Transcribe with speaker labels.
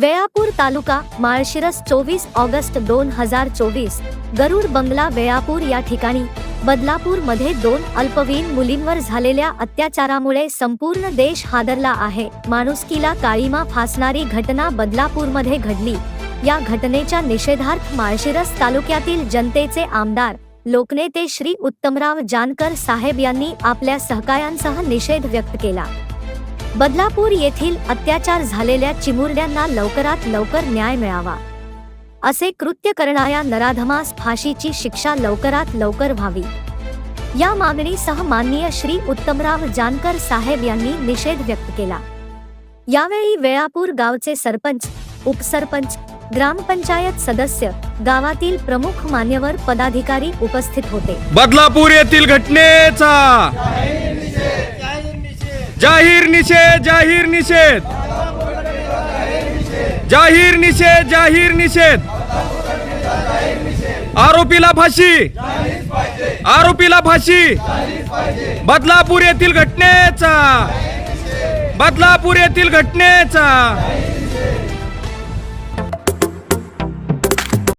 Speaker 1: वेळापूर तालुका माळशिरस चोवीस ऑगस्ट दोन हजार चोवीस. गरुड बंगला वेळापूर या ठिकाणी. बदलापूरमध्ये दोन अल्पवयीन मुलींवर झालेल्या अत्याचारामुळे संपूर्ण देश हादरला आहे. माणुसकीला काळीमा फासणारी घटना बदलापूरमध्ये घडली. या घटनेच्या निषेधार्थ माळशिरस तालुक्यातील जनतेचे आमदार लोकनेते श्री उत्तमराव जानकर साहेब यांनी आपल्या सहकायांसह निषेध व्यक्त केला. बदलापूर येथील अत्याचार झालेल्या चिमुरड्यांना लवकरात लवकर न्याय मिळावा. असे कृत्य करणाऱ्या नराधमास फाशीची शिक्षा लवकरात लवकर व्हावी. या मागणीसह माननीय श्री उत्तमराव जानकर साहेब यांनी निषेध व्यक्त केला. यावेळी वेळापूर गावचे सरपंच उपसरपंच ग्रामपंचायत सदस्य गावातील प्रमुख मान्यवर पदाधिकारी उपस्थित होते.
Speaker 2: बदलापूर येथील घटनेचा जाहीर निषेध जाहीर निषेध. जाहीर निषेध जाहीर निषेध. आरोपीला फाशी. आरोपीला फाशी. बदलापूर येथील घटनेचा. बदलापूर येथील घटनेचा.